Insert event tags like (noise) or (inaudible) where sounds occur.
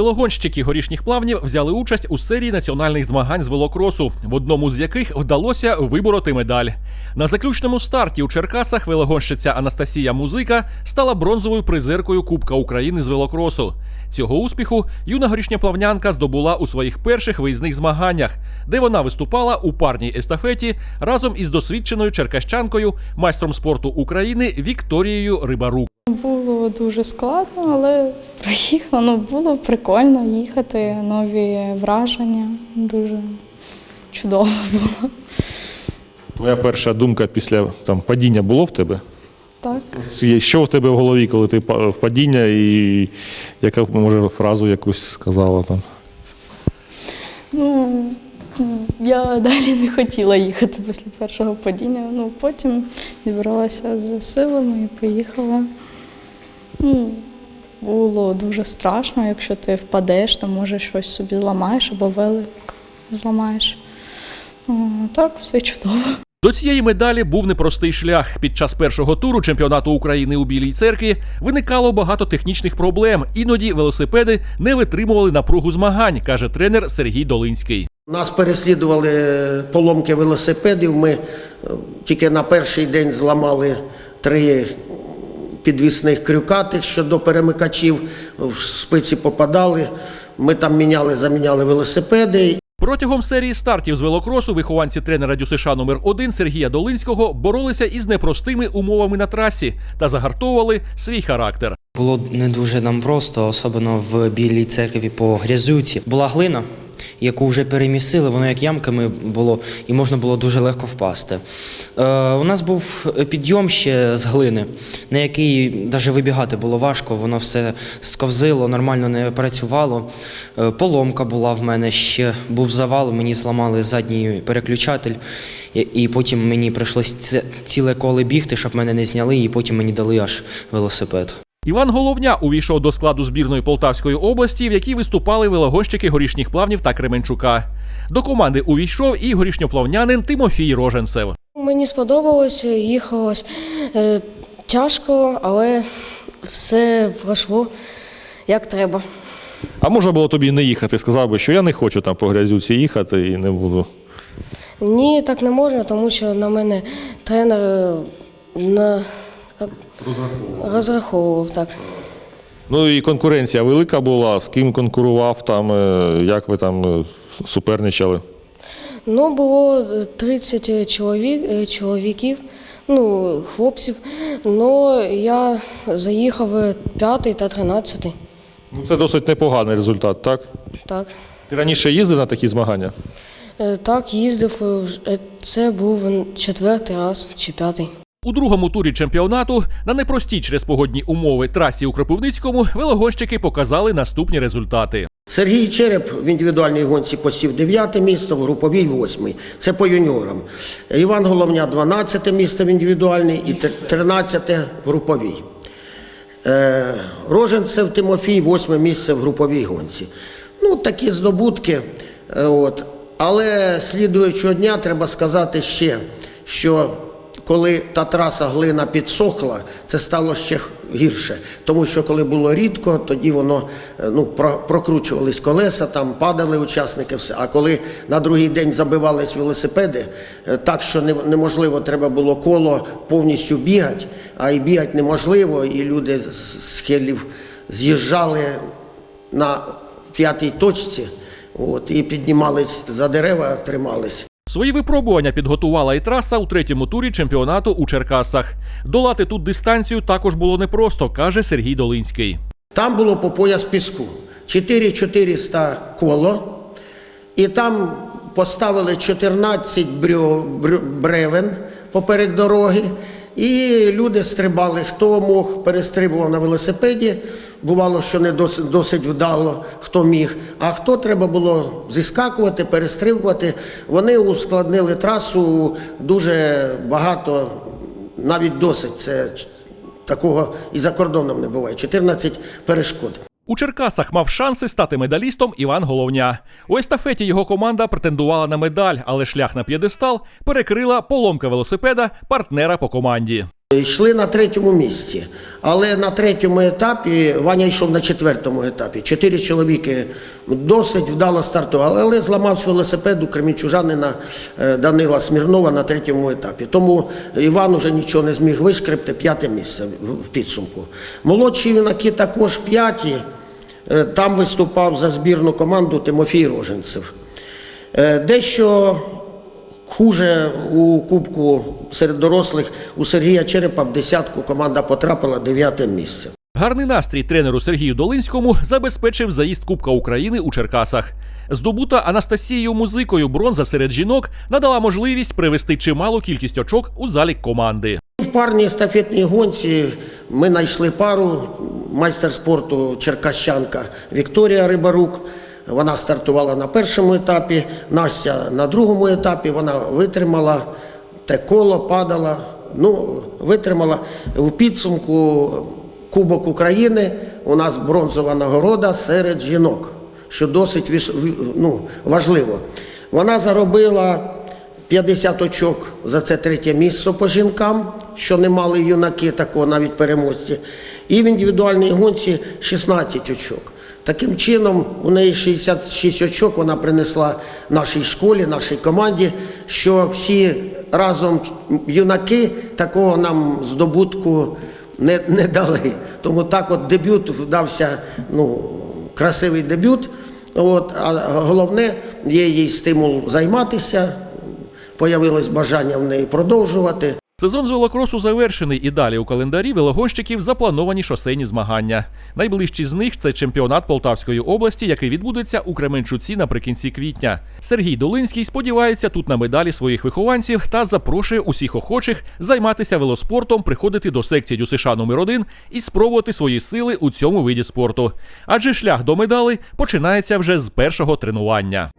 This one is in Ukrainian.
Велогонщики горішніх плавнів взяли участь у серії національних змагань з велокросу, в одному з яких вдалося вибороти медаль. На заключному старті у Черкасах велогонщиця Анастасія Музика стала бронзовою призеркою Кубка України з велокросу. Цього успіху юна горішньоплавнянка здобула у своїх перших виїзних змаганнях, де вона виступала у парній естафеті разом із досвідченою черкащанкою, майстром спорту України Вікторією Рибарук. Було дуже складно, але проїхала. Ну, було прикольно їхати, нові враження. Дуже чудово (laughs) було. Твоя перша думка після там, падіння було в тебе? Так. Що в тебе в голові, коли ти в падіння, і яка може фразу якусь сказала там? Ну, я далі не хотіла їхати після першого падіння. Ну, потім зібралася з силами і поїхала. Ну, було дуже страшно, якщо ти впадеш, то може щось собі зламаєш або велик зламаєш. Так, все чудово. До цієї медалі був непростий шлях. Під час першого туру чемпіонату України у Білій церкві виникало багато технічних проблем. Іноді велосипеди не витримували напругу змагань, каже тренер Сергій Долинський. Нас переслідували поломки велосипедів. Ми е, тільки на перший день зламали три підвісних крюка, тих, що до перемикачів в спиці попадали. Ми там міняли, заміняли велосипеди. Протягом серії стартів з велокросу вихованці тренера ДЮСШ номер 1 Сергія Долинського боролися із непростими умовами на трасі та загартовували свій характер. Було не дуже нам просто, особливо в білій церкві по грязюці. Була глина, яку вже перемісили, воно як ямками було, і можна було дуже легко впасти. Е, у нас був підйом ще з глини, на який навіть вибігати було важко, воно все сковзило, нормально не працювало. Е, поломка була в мене ще, був завал, мені зламали задній переключатель, і, і потім мені прийшлось ціле коле бігти, щоб мене не зняли, і потім мені дали аж велосипед. Іван Головня увійшов до складу збірної Полтавської області, в якій виступали велогонщики горішніх плавнів та Кременчука. До команди увійшов і горішньоплавнянин Тимофій Роженцев. Мені сподобалося, їхалось е, тяжко, але все пройшло як треба. А можна було тобі не їхати? Сказав би, що я не хочу там по грязюці їхати і не буду. Ні, так не можна, тому що на мене тренер е, на, як, розраховував так. Ну і конкуренція велика була. З ким конкурував там, е, як ви там е, суперничали? Ну, було 30 чоловік, е, чоловіків, ну, хлопців. Ну, я заїхав п'ятий та тринадцятий. Ну, це досить непоганий результат, так? Так. Ти раніше їздив на такі змагання? Так, їздив. Це був четвертий раз чи п'ятий. У другому турі чемпіонату на непростій через погодні умови трасі у Кропивницькому велогонщики показали наступні результати. Сергій Череп в індивідуальній гонці посів 9 місце, в груповій 8. Це по юніорам. Іван Головня 12 місце в індивідуальній і 13 в груповій. Е, Роженцев Тимофій 8 місце в груповій гонці. Ну, такі здобутки. Е, От. Але слідуючого дня треба сказати ще, що коли та траса глина підсохла, це стало ще гірше. Тому що коли було рідко, тоді воно е, ну, прокручувались колеса, там падали учасники, все. А коли на другий день забивались велосипеди, е, так що неможливо, треба було коло повністю бігати, а і бігати неможливо, і люди з схилів з'їжджали на п'ятій точці от, і піднімались за дерева, тримались. Свої випробування підготувала і траса у третьому турі чемпіонату у Черкасах. Долати тут дистанцію також було непросто, каже Сергій Долинський. Там було по пояс піску. 4400 коло, і там поставили 14 брьо- бр- бревен поперек дороги. І люди стрибали, хто мог, перестрибував на велосипеді. Бувало, що не досить, досить вдало, хто міг. А хто треба було зіскакувати, перестрибувати. Вони ускладнили трасу дуже багато, навіть досить. Це Такого і за кордоном не буває. 14 перешкод. У Черкасах мав шанси стати медалістом Іван Головня. У естафеті його команда претендувала на медаль, але шлях на п'єдестал перекрила поломка велосипеда партнера по команді. Йшли на третьому місці, але на третьому етапі Ваня йшов на четвертому етапі. Чотири чоловіки досить вдало стартували, але зламався велосипед у кремінчужанина е, Данила Смірнова на третьому етапі. Тому Іван уже нічого не зміг вишкребти, п'яте місце в- підсумку. Молодші юнаки також п'яті. Е, Там виступав за збірну команду Тимофій Роженцев. Е, Дещо хуже у кубку серед дорослих у Сергія Черепа в десятку команда потрапила дев'яте місце. Гарний настрій тренеру Сергію Долинському забезпечив заїзд Кубка України у Черкасах. Здобута Анастасією музикою бронза серед жінок надала можливість привести чималу кількість очок у залік команди. В парній естафетній гонці ми знайшли пару майстер спорту черкащанка Вікторія Рибарук. Вона стартувала на першому етапі, Настя на другому етапі. Вона витримала те коло, падала. Ну, витримала в підсумку Кубок України. У нас бронзова нагорода серед жінок, що досить ну, важливо. Вона заробила 50 очок за це третє місце по жінкам, що не мали юнаки такого навіть переможці. І в індивідуальній гонці 16 очок. Таким чином, у неї 66 очок вона принесла нашій школі, нашій команді, що всі разом юнаки такого нам здобутку не, не дали. Тому так от дебют вдався ну, красивий дебют. От, а головне, є їй стимул займатися, появилось бажання в неї продовжувати. Сезон з велокросу завершений і далі у календарі велогонщиків заплановані шосейні змагання. Найближчі з них це чемпіонат Полтавської області, який відбудеться у Кременчуці наприкінці квітня. Сергій Долинський сподівається тут на медалі своїх вихованців та запрошує усіх охочих займатися велоспортом, приходити до секції ДЮСШ номер 1 і спробувати свої сили у цьому виді спорту. Адже шлях до медалей починається вже з першого тренування.